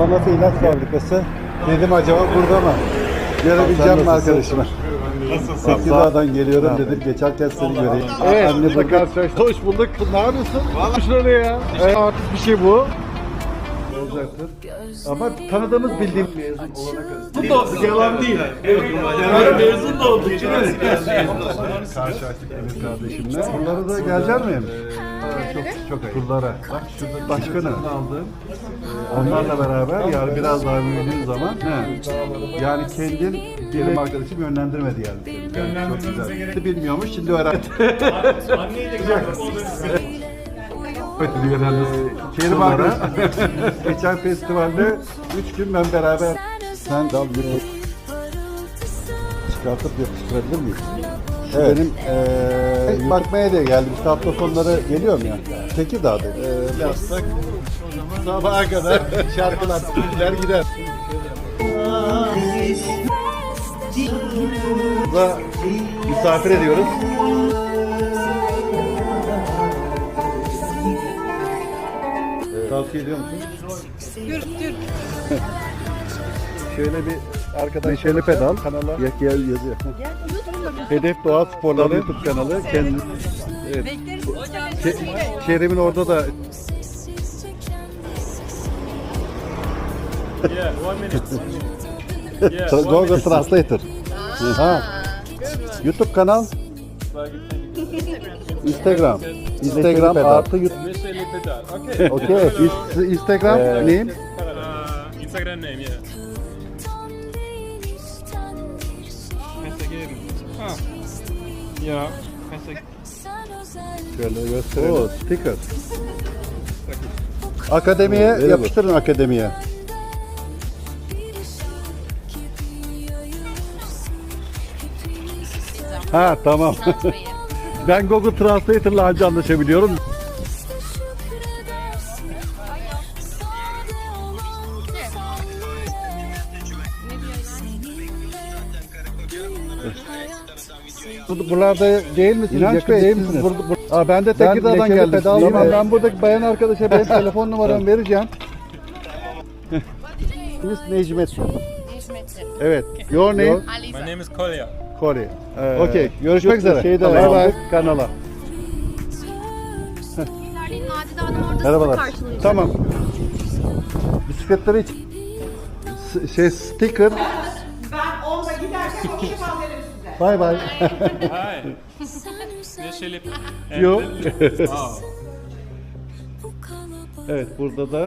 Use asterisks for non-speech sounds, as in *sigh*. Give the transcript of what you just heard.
Sanofi ilaç fabrikası. Dedim acaba burada mı? Görebileceğim mi arkadaşıma? Tekirdağ'dan geliyorum dedim. Geçerken seni göreyim. Evet, Anne karşılaştık. Hoş bulduk. Ne yapıyorsun? Vallahi şöyle ya. Evet, artık bir şey bu. Olacaktır. Ama tanıdığımız bildiğimiz mezun olana kadar. Bu da yalan değil. Yani mezun da değil mi? Karşılaştık Emir kardeşimle. Turlara da gelecek miyim? Çok çok ayıp. Turlara. Bak şurada başkanı aldım. Onlarla beraber yani biraz daha büyüdüğün zaman he, yani kendin benim arkadaşım yönlendirmedi yani. yani çok güzel. Bilmiyormuş şimdi öğrendi. Da Evet, Kerim abi *laughs* geçen festivalde 3 gün ben beraber sen dal bir çıkartıp yapıştırabilir miyiz? Evet. Benim eee bakmaya diye geldim. İşte hafta sonları geliyorum ya. Tekirdağ'da. Eee yapsak sabaha kadar şarkılar gider gider. Burada misafir ediyoruz. Tavsiye ediyor musun? Şöyle bir arkadaş Neşeli Pedal kanala yazıyor. Hedef Doğa Sporları YouTube kanalı. Kendi, evet. Ke- Kerim'in orada da Yeah, one minute. One minute. Yeah, one Google. Translator. Ha. YouTube kanal. Instagram. Instagram artı YouTube. Okay. Okay. Instagram name? Uh, Instagram name, yeah. Hashtag Ah. Yeah. Hashtag. Şöyle gösterelim. Oo, sticker. Akademiye yapıştırın akademiye. Ha tamam. *laughs* ben Google Translator'la anca anlaşabiliyorum. Bu- Buralarda değil misiniz? İnanç Yakın Bey, değil misiniz? burada- burada- Aa, ben de Tekirdağ'dan Lekeli geldim. Pedal Tamam, mi? ben buradaki bayan arkadaşa benim *laughs* telefon numaramı vereceğim. Biz Necmettin. Evet. Your name? My name is Kolya. Kore. Ee, Okey. Görüşmek üzere. şeyde Bye aldık, bye. Kanala. Merhabalar. Tamam. Bisikletleri hiç S- şey sticker. Bye bye. Hi. Michele. Yo. Oh. evet burada da